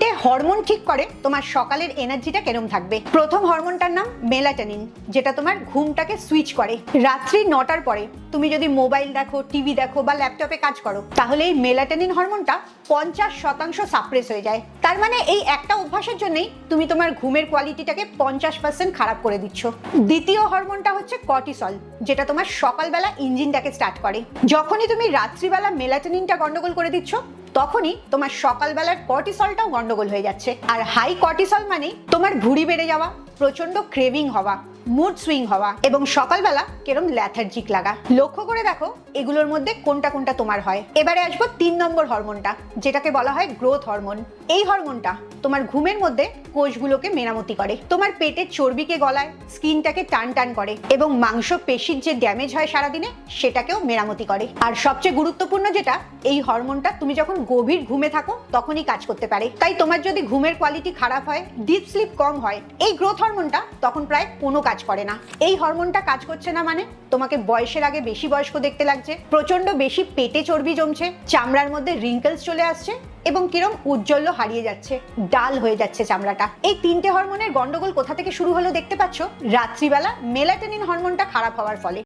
তিনটে হরমোন ঠিক করে, তোমার সকালের এনার্জিটা কেরম থাকবে? প্রথম হরমোনটার নাম মেলাটানিন, যেটা তোমার ঘুমটাকে সুইচ করে। রাত্রি নটার পরে তুমি যদি মোবাইল দেখো, টিভি দেখো বা ল্যাপটপে কাজ করো, তাহলে এই মেলাটোনিন হরমোনটা পঞ্চাশ শতাংশ সাপ্রেস হয়ে যায়। তার মানে এই একটা অভ্যাসের জন্যই তুমি তোমার ঘুমের কোয়ালিটিটাকে পঞ্চাশ পার্সেন্ট খারাপ করে দিচ্ছ। দ্বিতীয় হরমোনটা হচ্ছে কর্টিসল যেটা তোমার সকালবেলা ইঞ্জিনটাকে স্টার্ট করে। যখনই তুমি রাত্রিবেলা মেলাটোনিনটা গন্ডগোল করে দিচ্ছ তখনই তোমার সকালবেলার কর্টিসলটাও গন্ডগোল হয়ে যাচ্ছে। আর হাই কর্টিসল মানে তোমার ভুঁড়ি বেড়ে যাওয়া প্রচণ্ড ক্রেভিং হওয়া। মুড সুইং হওয়া এবং সকালবেলা কেরম ল্যাথার্জিক লাগা। লক্ষ্য করে দেখো, এগুলোর মধ্যে কোনটা কোনটা তোমার হয়। এবারে আসব তিন নম্বর হরমোনটা, যেটাকে বলা হয় গ্রোথ হরমোন এই হরমোনটা তোমার ঘুমের মধ্যে কোষগুলোকে মেরামতি করে। তোমার পেটের চর্বিকে গলায়, স্কিনটাকে টান টান করে এবং মাংস পেশির যে ড্যামেজ হয় সারাদিনে, সেটাকেও মেরামতি করে। আর সবচেয়ে গুরুত্বপূর্ণ যেটা, এই হরমোনটা তুমি যখন গভীর ঘুমে থাকো, তখনই কাজ করতে পারে। তাই তোমার যদি ঘুমের কোয়ালিটি খারাপ হয় ডিপ স্লিপ কম হয়, এই গ্রোথ হরমোনটা তখন প্রায় কোনো কাজ করে না। এই হরমোনটা কাজ করছে না মানে? তোমাকে বয়সের আগে বেশি বয়স্ক দেখতে লাগছে প্রচণ্ড বেশি পেটে চর্বি জমছে, চামড়ার মধ্যে রিঙ্কেলস চলে আসছে এবং কিরম উজ্জ্বল হারিয়ে যাচ্ছে, ডাল হয়ে যাচ্ছে চামড়াটা। এই তিনটে হরমোনের গন্ডগোল কোথা থেকে শুরু হলো দেখতে পাচ্ছ? রাত্রিবেলা মেলাটেনিন হরমোনটা খারাপ হওয়ার ফলে।